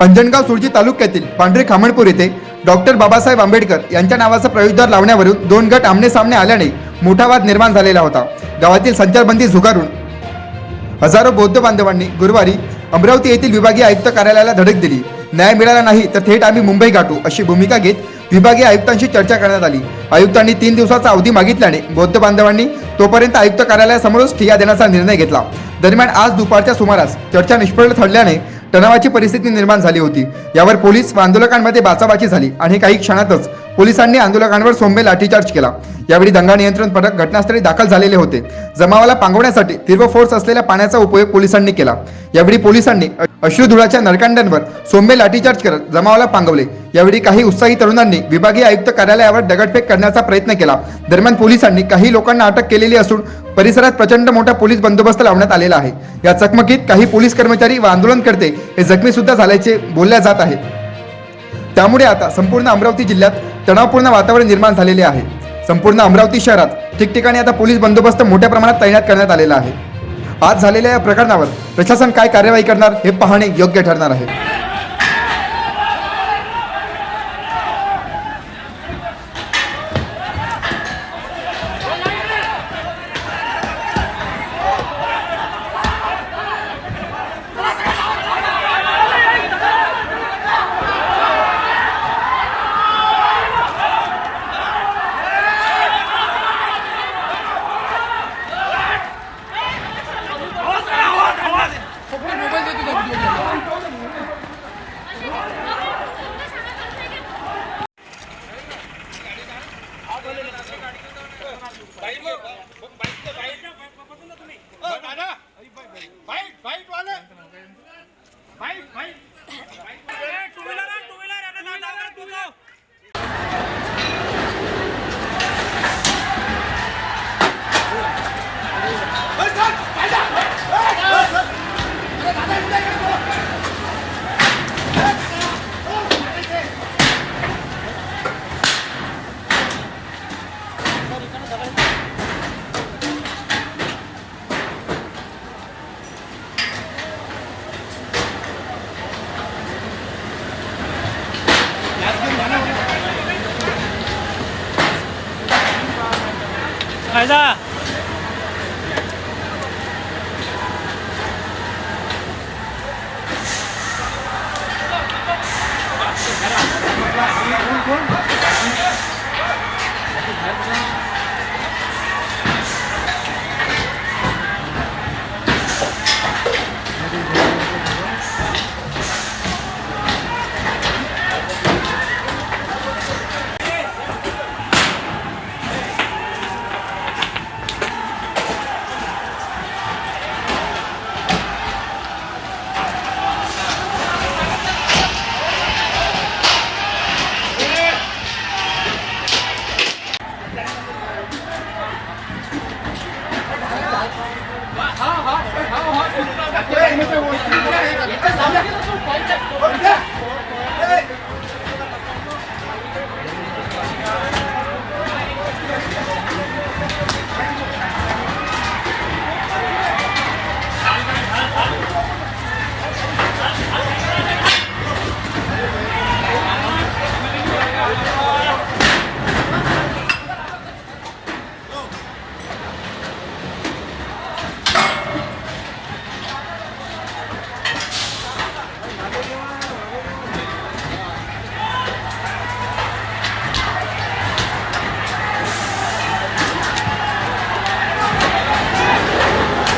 अंजनगाव सुरजी तालुक्यातील पांढरे खामणपूर येथे डॉक्टर बाबासाहेब आंबेडकर यांच्या नावाचा प्रवेशद्वार लावण्यावरून दोन गट आमने सामने आल्याने मोठा वाद निर्माण झालेला होता. गावातील संचारबंदी झुगारून हजारो बौद्ध बांधवांनी गुरुवारी अमरावती येथील विभागीय आयुक्त कार्यालयाला धडक दिली. न्याय मिळाला नाही तर थेट आम्ही मुंबई गाठू अशी भूमिका घेत विभागीय आयुक्तांशी चर्चा करण्यात आली. आयुक्तांनी तीन दिवसाचा अवधी मागितल्याने बौद्ध बांधवांनी तोपर्यंत आयुक्त कार्यालयासमोरच ठिया देण्याचा निर्णय घेतला. दरम्यान आज दुपारच्या सुमारास चर्चा निष्फळ ठरल्याने तणावाची परिस्थिती निर्माण झाली होती. यावर पोलीस व आंदोलकांमध्ये बाचाबाची झाली आणि काही क्षणातच पोलिसांनी आंदोलकांवर सोंबे लाठीचार्ज केला. यावेळी दंगा नियंत्रण पथक घटनास्थळी दाखल झालेले होते. जमावाला पांगवण्यासाठी तीव्र फोर्स असलेल्या पाण्याचा उपयोग पोलिसांनी केला. यावेळी पोलिसांनी अश्रुधुळाच्या अश्रुधुराच्या नरकांड्यांवर सोंबे लाठीचार्ज करत जमावाला पांगवले. यावेळी काही उत्साही तरुणांनी विभागीय आयुक्त कार्यालयावर दगडफेक करण्याचा प्रयत्न केला. दरम्यान पोलिसांनी काही लोकांना अटक केलेली असून परिसरात प्रचंड मोठा पोलीस बंदोबस्त लावण्यात आलेला आहे. या चकमकीत काही पोलीस कर्मचारी व आंदोलनकर्ते हे जखमी सुद्धा झाल्याचे बोलल्या जात आहे. त्यामुळे आता संपूर्ण अमरावती जिल्ह्यात तणावपूर्ण वातावरण निर्माण झालेले आहे. संपूर्ण अमरावती शहरात ठिकठिकाणी आता पोलीस बंदोबस्त मोठ्या प्रमाणात तैनात करण्यात आलेला आहे. आज झालेल्या या प्रकरणावर प्रशासन काय कार्यवाही करणार हे पाहणे योग्य ठरणार आहे. Vamos! 买单